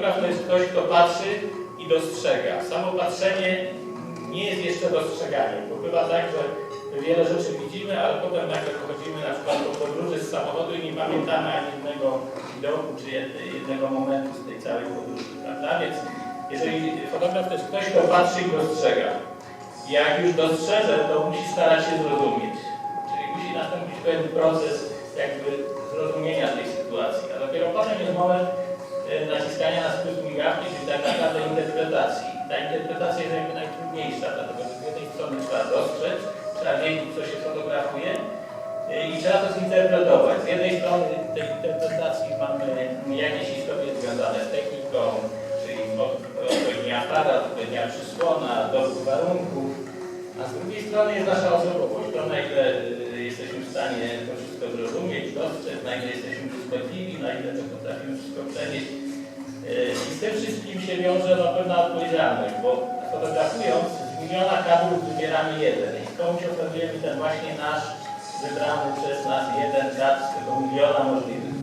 Fotograf to jest ktoś, kto patrzy i dostrzega. Samo patrzenie nie jest jeszcze dostrzeganiem, bo bywa tak, że wiele rzeczy widzimy, ale potem nagle wychodzimy na przykład po podróży z samochodu i nie pamiętamy ani jednego widoku, czy jed- jednego momentu z tej całej podróży, prawda? Więc jeżeli fotograf to jest ktoś, kto patrzy i dostrzega. Jak już dostrzeże, to musi starać się zrozumieć. Czyli musi nastąpić pewien proces jakby zrozumienia tej sytuacji. A dopiero potem jest moment naciskania na spust migawki, czyli tak naprawdę interpretacji. Ta interpretacja jest jakby najtrudniejsza, dlatego że z jednej strony trzeba dostrzec, trzeba wiedzieć, co się fotografuje e, i trzeba to zinterpretować. Z jednej strony tej interpretacji mamy jakieś istoty związane z techniką, czyli od- odpowiedni aparat, odpowiednia przysłona, dobór warunków, a z drugiej strony jest nasza osobowość, to na ile y, jesteśmy w stanie to wszystko zrozumieć, dostrzec, na ile jesteśmy błyskotliwi, na ile to potrafimy wszystko przenieść. Y, I z tym wszystkim się wiąże no, pewna odpowiedzialność, bo fotografując z miliona kadrów wybieramy jeden. I komuś oferujemy ten właśnie nasz wybrany przez nas jeden kadr z tego miliona możliwych